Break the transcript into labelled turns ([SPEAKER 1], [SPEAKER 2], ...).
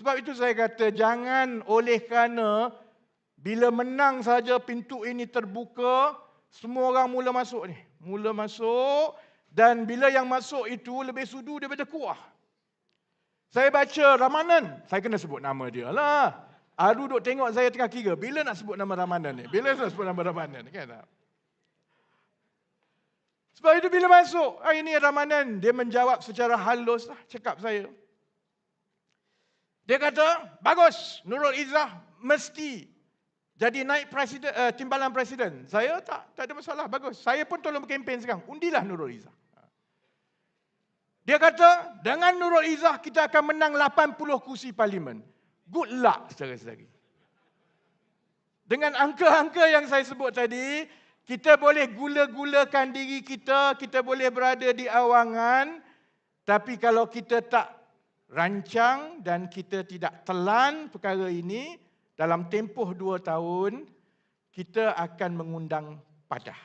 [SPEAKER 1] Sebab itu saya kata jangan oleh kerana bila menang saja pintu ini terbuka, semua orang mula masuk ni. Mula masuk dan bila yang masuk itu lebih sudu daripada kuah. Saya baca Ramanan, saya kena sebut nama dia lah. Aru duk tengok saya tengah kira, bila nak sebut nama Ramanan ni? Bila nak sebut nama Ramanan ni? Kan? Sebab itu bila masuk, hari ini Ramanan, dia menjawab secara halus lah, cakap saya. Dia kata, bagus, Nurul Izzah mesti jadi naik presiden, uh, timbalan presiden. Saya tak tak ada masalah, bagus. Saya pun tolong kempen sekarang. Undilah Nurul Izzah. Dia kata, dengan Nurul Izzah kita akan menang 80 kursi parlimen. Good luck, saudara-saudari. Dengan angka-angka yang saya sebut tadi, kita boleh gula-gulakan diri kita, kita boleh berada di awangan, tapi kalau kita tak rancang dan kita tidak telan perkara ini, dalam tempoh dua tahun, kita akan mengundang padah.